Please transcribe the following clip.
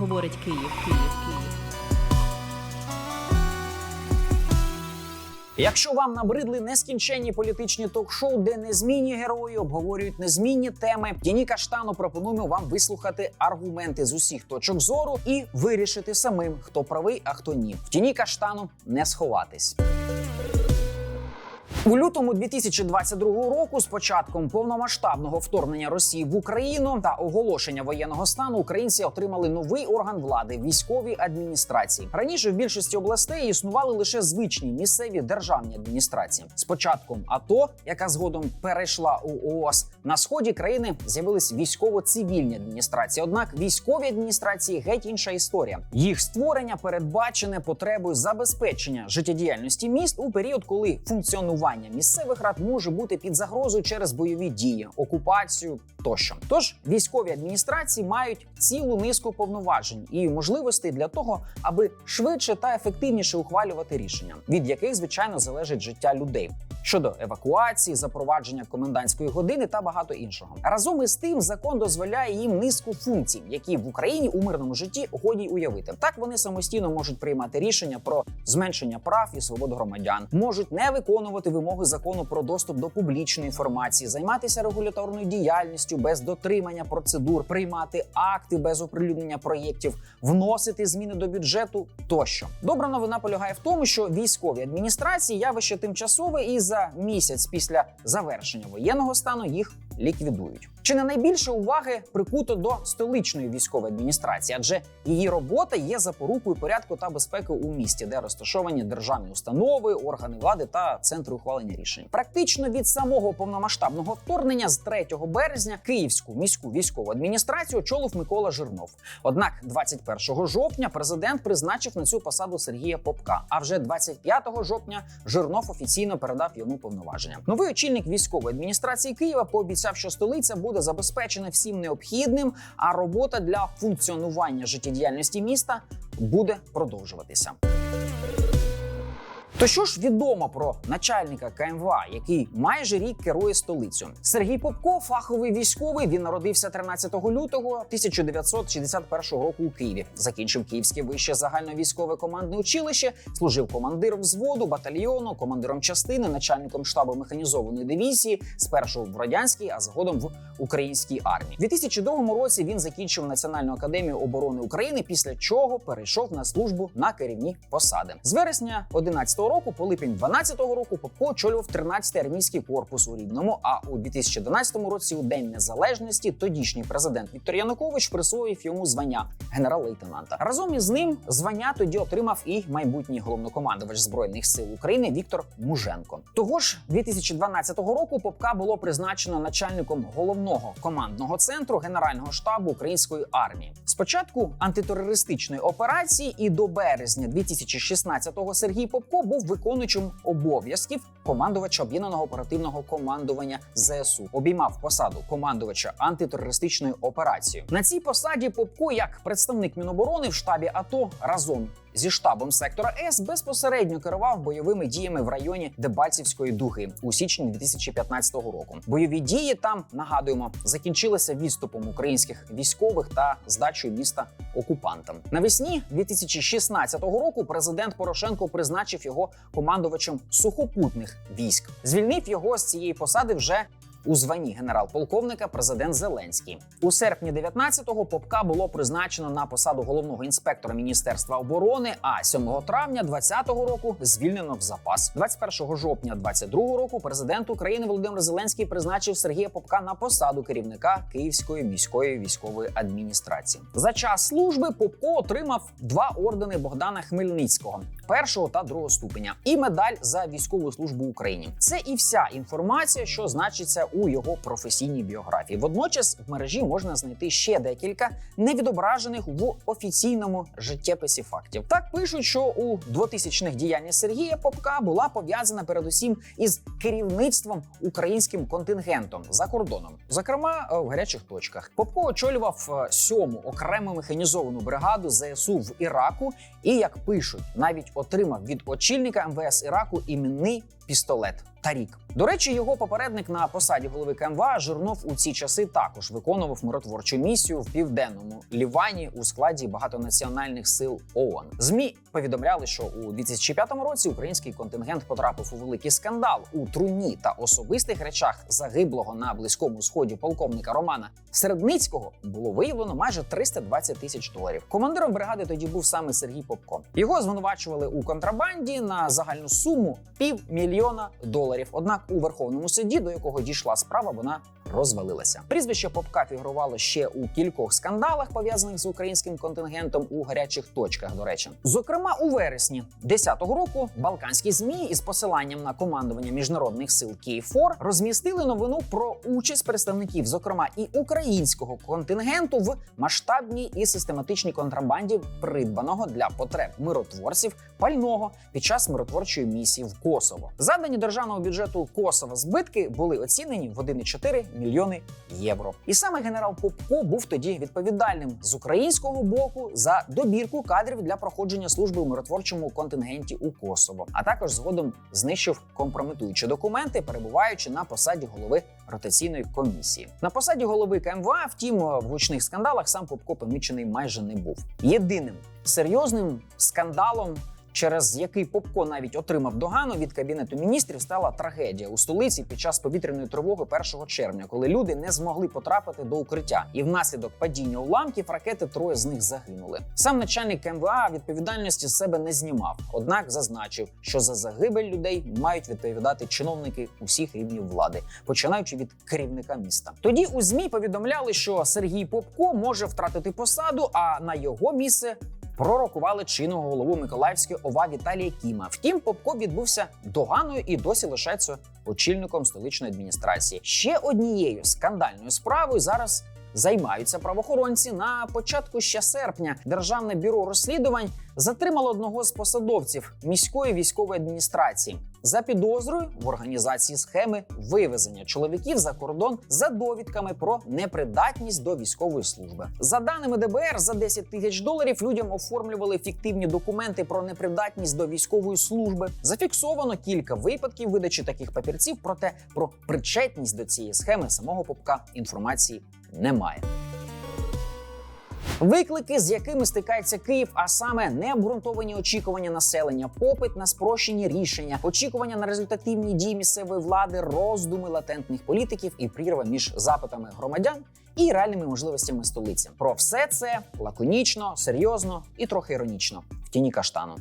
говорить Київ, Київ, Київ. Якщо вам набридли нескінченні політичні ток-шоу, де незмінні герої обговорюють незмінні теми, в тіні каштану пропонуємо вам вислухати аргументи з усіх точок зору і вирішити самим, хто правий, а хто ні. В тіні каштану не сховатись. У лютому 2022 року, з початком повномасштабного вторгнення Росії в Україну та оголошення воєнного стану, українці отримали новий орган влади військові адміністрації. Раніше в більшості областей існували лише звичні місцеві державні адміністрації. З початком АТО, яка згодом перейшла у ООС, на сході країни з'явились військово-цивільні адміністрації. Однак військові адміністрації геть інша історія. Їх створення передбачене потребою забезпечення життєдіяльності міст у період, коли функціонування місцевих рад може бути під загрозою через бойові дії, окупацію тощо. Тож військові адміністрації мають цілу низку повноважень і можливостей для того, аби швидше та ефективніше ухвалювати рішення, від яких звичайно залежить життя людей. Щодо евакуації, запровадження комендантської години та багато іншого, разом із тим закон дозволяє їм низку функцій, які в Україні у мирному житті годі уявити. Так вони самостійно можуть приймати рішення про зменшення прав і свобод громадян, можуть не виконувати вимоги закону про доступ до публічної інформації, займатися регуляторною діяльністю без дотримання процедур, приймати акти без оприлюднення проєктів, вносити зміни до бюджету тощо. Добра новина полягає в тому, що військові адміністрації явище тимчасове і за місяць після завершення воєнного стану їх ліквідують. Чи не найбільше уваги прикуто до столичної військової адміністрації, адже її робота є запорукою порядку та безпеки у місті, де розташовані державні установи, органи влади та центри ухвалення рішень. Практично від самого повномасштабного вторгнення з 3 березня Київську міську військову адміністрацію очолив Микола Жирнов. Однак, 21 жовтня президент призначив на цю посаду Сергія Попка. А вже 25 жовтня Жирнов офіційно передав йому повноваження. Новий очільник військової адміністрації Києва пообіцяв, що столиця буде забезпечена всім необхідним, а робота для функціонування життєдіяльності міста буде продовжуватися. То що ж відомо про начальника КМВА, який майже рік керує столицею? Сергій Попко, фаховий військовий. Він народився 13 лютого 1961 року у Києві. Закінчив Київське вище загальновійськове командне училище, служив командиром взводу, батальйону, командиром частини, начальником штабу механізованої дивізії, спершу в радянській, а згодом в українській армії. У 2002 році він закінчив Національну академію оборони України, після чого перейшов на службу на керівні посади. З вересня 11 року по липень 12 року Попко очолював 13-й армійський корпус у Рівному. А у 2011 році, у День Незалежності, тодішній президент Віктор Янукович присвоїв йому звання генерал-лейтенанта. Разом із ним звання тоді отримав і майбутній головнокомандувач збройних сил України Віктор Муженко. Того ж 2012 року Попка було призначено начальником головного командного центру Генерального штабу української армії. Спочатку антитерористичної операції і до березня 2016-го Сергій Попко був виконуючим обов'язків командувача об'єднаного оперативного командування ЗСУ. Обіймав посаду командувача антитерористичної операції. На цій посаді Попко, як представник Міноборони в штабі АТО разом. Зі штабом сектора С безпосередньо керував бойовими діями в районі Дебальцівської дуги у січні 2015 року. Бойові дії там нагадуємо закінчилися відступом українських військових та здачею міста окупантам. Навесні 2016 року президент Порошенко призначив його командувачем сухопутних військ. Звільнив його з цієї посади вже у званні генерал-полковника президент Зеленський у серпні 19-го Попка було призначено на посаду головного інспектора міністерства оборони. А 7 травня 20-го року звільнено в запас. 21 жовтня 22-го року президент України Володимир Зеленський призначив Сергія Попка на посаду керівника Київської міської військової адміністрації. За час служби Попко отримав два ордени Богдана Хмельницького першого та другого ступеня і медаль за військову службу Україні. Це і вся інформація, що значиться у його професійній біографії. Водночас в мережі можна знайти ще декілька невідображених в офіційному життєписі фактів. Так пишуть, що у 2000-х діяння Сергія Попка була пов'язана передусім із керівництвом українським контингентом за кордоном, зокрема е, в гарячих точках. Попко очолював е, сьому окрему механізовану бригаду ЗСУ в Іраку, і як пишуть, навіть отримав від очільника МВС Іраку іменний пістолет та рік. До речі, його попередник на посаді голови КМВА Жирнов у ці часи також виконував миротворчу місію в південному Лівані у складі багатонаціональних сил ООН. Змі повідомляли, що у 2005 році український контингент потрапив у великий скандал у труні та особистих речах загиблого на близькому сході полковника Романа Середницького було виявлено майже 320 тисяч доларів. Командиром бригади тоді був саме Сергій Попко. Його звинувачували у контрабанді на загальну суму півмільйона доларів. Однак у Верховному суді, до якого дійшла справа, вона розвалилася. Прізвище Попка фігурувало ще у кількох скандалах, пов'язаних з українським контингентом у гарячих точках. До речі, зокрема, у вересні 10-го року балканські змі із посиланням на командування міжнародних сил Київфор розмістили новину про участь представників, зокрема і українського контингенту, в масштабній і систематичній контрабанді придбаного для потреб миротворців пального під час миротворчої місії в Косово. Задані державного бюджету Косова збитки були оцінені в 1,4 мільйони євро. І саме генерал Попко був тоді відповідальним з українського боку за добірку кадрів для проходження служби у миротворчому контингенті у Косово, а також згодом знищив компрометуючі документи, перебуваючи на посаді голови ротаційної комісії. На посаді голови КМВА, втім, в гучних скандалах сам Попко помічений майже не був. Єдиним серйозним скандалом. Через який Попко навіть отримав догану від кабінету міністрів, стала трагедія у столиці під час повітряної тривоги 1 червня, коли люди не змогли потрапити до укриття, і внаслідок падіння уламків ракети троє з них загинули. Сам начальник МВА відповідальності з себе не знімав однак зазначив, що за загибель людей мають відповідати чиновники усіх рівнів влади, починаючи від керівника міста. Тоді у змі повідомляли, що Сергій Попко може втратити посаду, а на його місце пророкували чинного голову Миколаївської ОВА Віталія Кіма. Втім, Попко відбувся доганою і досі лишається очільником столичної адміністрації. Ще однією скандальною справою зараз. Займаються правоохоронці на початку ще серпня. Державне бюро розслідувань затримало одного з посадовців міської військової адміністрації за підозрою в організації схеми вивезення чоловіків за кордон за довідками про непридатність до військової служби. За даними ДБР, за 10 тисяч доларів людям оформлювали фіктивні документи про непридатність до військової служби. Зафіксовано кілька випадків видачі таких папірців, проте про причетність до цієї схеми самого попка інформації немає. Виклики, з якими стикається Київ, а саме необґрунтовані очікування населення, попит на спрощені рішення, очікування на результативні дії місцевої влади, роздуми латентних політиків і прірва між запитами громадян і реальними можливостями столиці. Про все це лаконічно, серйозно і трохи іронічно в тіні каштану.